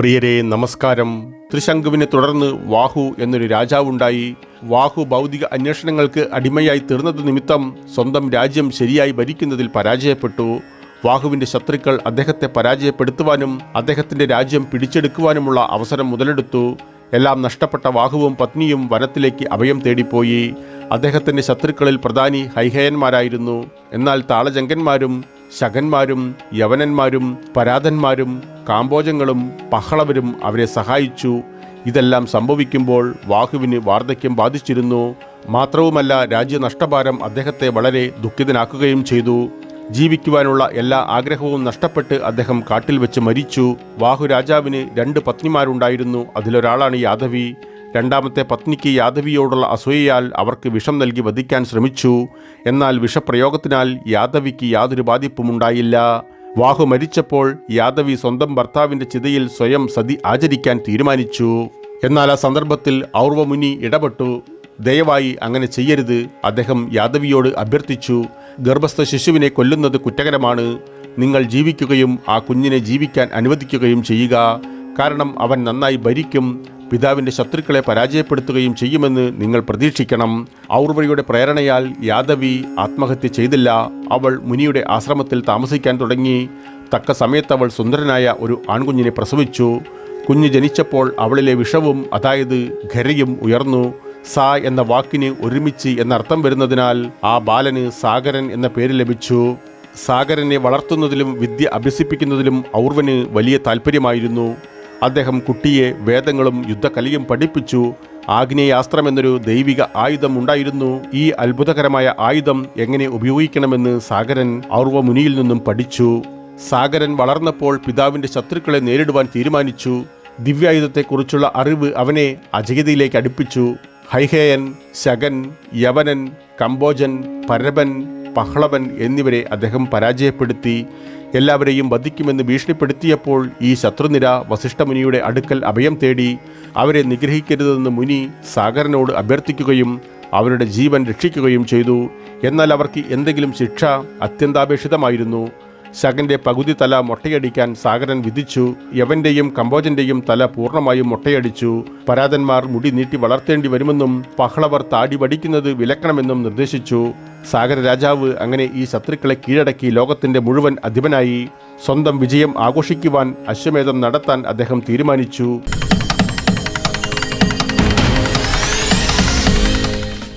പ്രിയരെ നമസ്കാരം. ത്രിശങ്കുവിനെ തുടർന്ന് വാഹു എന്നൊരു രാജാവുണ്ടായി. വാഹു ഭൗതിക അന്വേഷണങ്ങൾക്ക് അടിമയായി തീർന്നത് നിമിത്തം സ്വന്തം രാജ്യം ശരിയായി ഭരിക്കുന്നതിൽ പരാജയപ്പെട്ടു. വാഹുവിന്റെ ശത്രുക്കൾ അദ്ദേഹത്തെ പരാജയപ്പെടുത്തുവാനും അദ്ദേഹത്തിന്റെ രാജ്യം പിടിച്ചെടുക്കുവാനുമുള്ള അവസരം മുതലെടുത്തു. എല്ലാം നഷ്ടപ്പെട്ട വാഹുവും പത്നിയും വനത്തിലേക്ക് അഭയം തേടിപ്പോയി. അദ്ദേഹത്തിന്റെ ശത്രുക്കളിൽ പ്രധാനി ഹൈഹയന്മാരായിരുന്നു. എന്നാൽ താളജങ്കന്മാരും ശകന്മാരും യവനന്മാരും പരാതന്മാരും കാമ്പോജങ്ങളും പഹളവരും അവരെ സഹായിച്ചു. ഇതെല്ലാം സംഭവിക്കുമ്പോൾ വാഹുവിന് വാർദ്ധക്യം ബാധിച്ചിരുന്നു. മാത്രവുമല്ല രാജ്യനഷ്ടഭാരം അദ്ദേഹത്തെ വളരെ ദുഃഖിതനാക്കുകയും ചെയ്തു. ജീവിക്കുവാനുള്ള എല്ലാ ആഗ്രഹവും നഷ്ടപ്പെട്ട് അദ്ദേഹം കാട്ടിൽ വെച്ച് മരിച്ചു. വാഹു രാജാവിന് രണ്ട് പത്നിമാരുണ്ടായിരുന്നു. അതിലൊരാളാണ് യാദവി. രണ്ടാമത്തെ പത്നിക്ക് യാദവിയോടുള്ള അസൂയയാൽ അവർക്ക് വിഷം നൽകി വധിക്കാൻ ശ്രമിച്ചു. എന്നാൽ വിഷപ്രയോഗത്തിനാൽ യാദവിക്ക് യാതൊരു ബാധിപ്പുമുണ്ടായില്ല. വാഹു മരിച്ചപ്പോൾ യാദവി സ്വന്തം ഭർത്താവിന്റെ ചിതയിൽ സ്വയം സതി ആചരിക്കാൻ തീരുമാനിച്ചു. എന്നാൽ ആ സന്ദർഭത്തിൽ ഔർവമുനി ഇടപെട്ടു. ദയവായി അങ്ങനെ ചെയ്യരുത് അദ്ദേഹം യാദവിയോട് അഭ്യർത്ഥിച്ചു. ഗർഭസ്ഥ ശിശുവിനെ കൊല്ലുന്നത് കുറ്റകരമാണ്. നിങ്ങൾ ജീവിക്കുകയും ആ കുഞ്ഞിനെ ജീവിക്കാൻ അനുവദിക്കുകയും ചെയ്യുക. കാരണം അവൻ നന്നായി ഭരിക്കും പിതാവിന്റെ ശത്രുക്കളെ പരാജയപ്പെടുത്തുകയും ചെയ്യുമെന്ന് നിങ്ങൾ പ്രതീക്ഷിക്കണം. ഔർവഴിയുടെ പ്രേരണയാൽ യാദവി ആത്മഹത്യ ചെയ്തില്ല. അവൾ മുനിയുടെ ആശ്രമത്തിൽ താമസിക്കാൻ തുടങ്ങി. തക്ക സമയത്ത് അവൾ സുന്ദരനായ ഒരു ആൺകുഞ്ഞിനെ പ്രസവിച്ചു. കുഞ്ഞ് ജനിച്ചപ്പോൾ അവളിലെ വിഷവും അതായത് ഖരയും ഉയർന്നു. സാ എന്ന വാക്കിന് ഒരുമിച്ച് എന്നർത്ഥം വരുന്നതിനാൽ ആ ബാലന് സാഗരൻ എന്ന പേര് ലഭിച്ചു. സാഗരനെ വളർത്തുന്നതിലും വിദ്യ അഭ്യസിപ്പിക്കുന്നതിലും ഔർവന് വലിയ താല്പര്യമായിരുന്നു അദ്ദേഹം കുട്ടിയെ വേദങ്ങളും യുദ്ധകലിയും പഠിപ്പിച്ചു. ആഗ്നേയാസ്ത്രം എന്നൊരു ദൈവിക ആയുധം ഉണ്ടായിരുന്നു. ഈ അത്ഭുതകരമായ ആയുധം എങ്ങനെ ഉപയോഗിക്കണമെന്ന് സാഗരൻ ഔർവമുനിയിൽ നിന്നും പഠിച്ചു. സാഗരൻ വളർന്നപ്പോൾ പിതാവിന്റെ ശത്രുക്കളെ നേരിടുവാൻ തീരുമാനിച്ചു. ദിവ്യായുധത്തെക്കുറിച്ചുള്ള അറിവ് അവനെ അജഗതിയിലേക്ക് അടുപ്പിച്ചു. ഹൈഹേയൻ ശകൻ യവനൻ കമ്പോജൻ പരബൻ പഹ്ളവൻ എന്നിവരെ അദ്ദേഹം പരാജയപ്പെടുത്തി. എല്ലാവരെയും വധിക്കുമെന്ന് ഭീഷണിപ്പെടുത്തിയപ്പോൾ ഈ ശത്രുനിര വസിഷ്ഠമുനിയുടെ അടുക്കൽ അഭയം തേടി അവരെ നിഗ്രഹിക്കരുതെന്ന് മുനി സാഗരനോട് അഭ്യർത്ഥിക്കുകയും അവരുടെ ജീവൻ രക്ഷിക്കുകയും ചെയ്തു. എന്നാൽ അവർക്ക് എന്തെങ്കിലും ശിക്ഷ അത്യന്താപേക്ഷിതമായിരുന്നു. ശകന്റെ പകുതി തല മൊട്ടയടിക്കാൻ സാഗരൻ വിധിച്ചു യവന്റെയും കമ്പോജന്റെയും തല പൂർണമായും മൊട്ടയടിച്ചു. പരാതന്മാർ മുടി നീട്ടി വളർത്തേണ്ടി വരുമെന്നും പഹളവർ താടി വടിക്കുന്നത് വിലക്കണമെന്നും നിർദ്ദേശിച്ചു. സാഗര രാജാവ് അങ്ങനെ ഈ ശത്രുക്കളെ കീഴടക്കി ലോകത്തിന്റെ മുഴുവൻ അധിപനായി. സ്വന്തം വിജയം ആഘോഷിക്കുവാൻ അശ്വമേധം നടത്താൻ അദ്ദേഹം തീരുമാനിച്ചു.